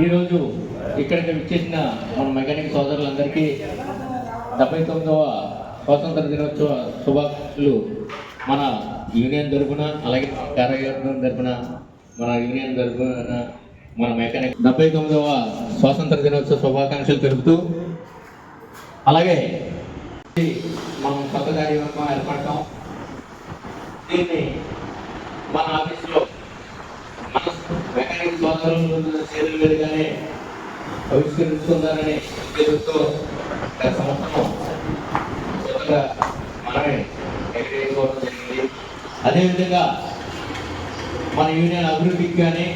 ఈరోజు ఇక్కడికి విచ్చేసిన మన మెకానిక్ సోదరులందరికీ డెబ్బై తొమ్మిదవ స్వాతంత్ర దినోత్సవ శుభాకాంక్షలు మన యూనియన్ తరపున అలాగే కార్యవర్గం తరపున మన యూనియన్ తరపున మన మెకానిక్ డెబ్బై తొమ్మిదవ స్వాతంత్ర దినోత్సవ శుభాకాంక్షలు తెలుపుతూ అలాగే మనం కొత్త కార్యవర్గం ఏర్పడటం దీన్ని మన ఆఫీస్లో మెకానిక్ సోదరులు చేతుల మీదుగానే ఆవిష్కరించుకుందారని ఉద్దేశంతో గత సంవత్సరం కొత్తగా మనమే జరిగింది. అదేవిధంగా మన యూనియన్ అభివృద్ధికి కానీ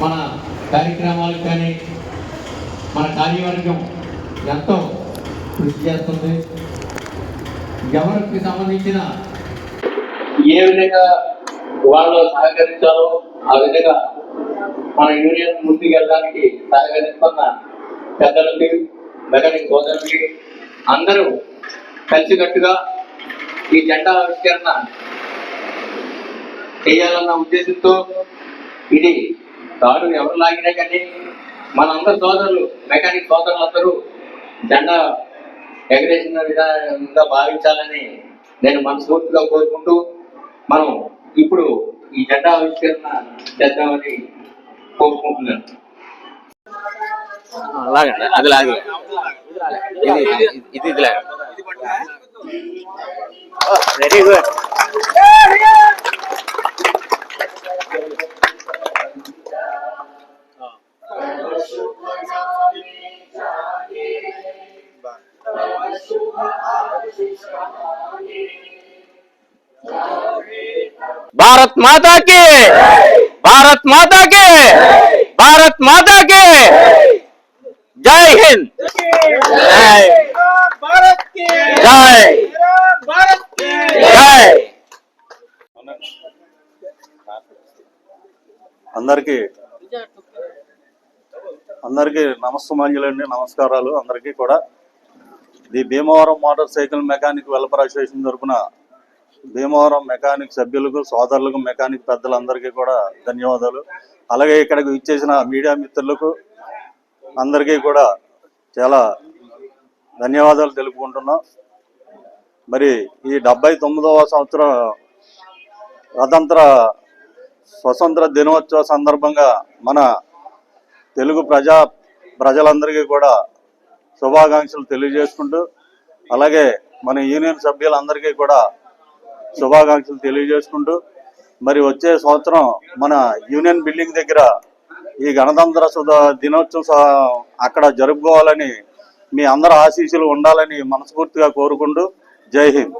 మన కార్యక్రమాలకు కానీ మన కార్యవర్గం ఎంతో కృషి చేస్తుంది. ఎవరికి సంబంధించిన ఏ విధంగా వాళ్ళు సహకరించాలో ఆ విధంగా మన యూనియన్ ముందుకు వెళ్ళడానికి సహకరిస్తున్న పెద్దలకి మెకానిక్ సోదరులకి అందరూ కలిసికట్టుగా ఈ జెండా ఆవిష్కరణ చేయాలన్న ఉద్దేశంతో ఇది కారు ఎవరు లాగినా కానీ మనందరి సోదరులు మెకానిక్ సోదరులందరూ జెండా ఎగరేసిన విధానంగా భావించాలని నేను మనస్ఫూర్తిగా కోరుకుంటూ మనం ఇప్పుడు ఈ జెండా ఆవిష్కరణ చేద్దామని కోరుకుంటున్నాను లాగండి అది లాగి ఇది ఇది- ఇది ఇది లాగండి వెరీ గుడ్ భారత్ మాతాకి! భారత్ మాతాకి! భారత్ మాతాకి! జై హింద్! జై! జై! జై! అందరికీ అందరికీ నమస్తమాంజలండి నమస్కారాలు. అందరికీ కూడా. The Bhimavaram motorcycle mechanic welfare association తరఫున భీమవరం మెకానిక్ సభ్యులకు సోదరులకు మెకానిక్ పెద్దలందరికీ కూడా ధన్యవాదాలు. అలాగే ఇక్కడికి ఇచ్చేసిన మీడియా మిత్రులకు అందరికీ కూడా చాలా ధన్యవాదాలు తెలుపుకుంటున్నాం. మరి ఈ డెబ్బై తొమ్మిదవ సంవత్సరం స్వతంత్ర స్వతంత్ర దినోత్సవ సందర్భంగా మన తెలుగు ప్రజా ప్రజలందరికీ కూడా శుభాకాంక్షలు తెలియజేసుకుంటూ అలాగే మన యూనియన్ సభ్యులందరికీ కూడా శుభాకాంక్షలు తెలియజేసుకుంటూ మరి వచ్చే సంవత్సరం మన యూనియన్ బిల్డింగ్ దగ్గర ఈ గణతంత్ర దినోత్సవం అక్కడ జరుపుకోవాలని మీ అందరి ఆశీస్సులు ఉండాలని మనస్ఫూర్తిగా కోరుకుంటూ జై హింద్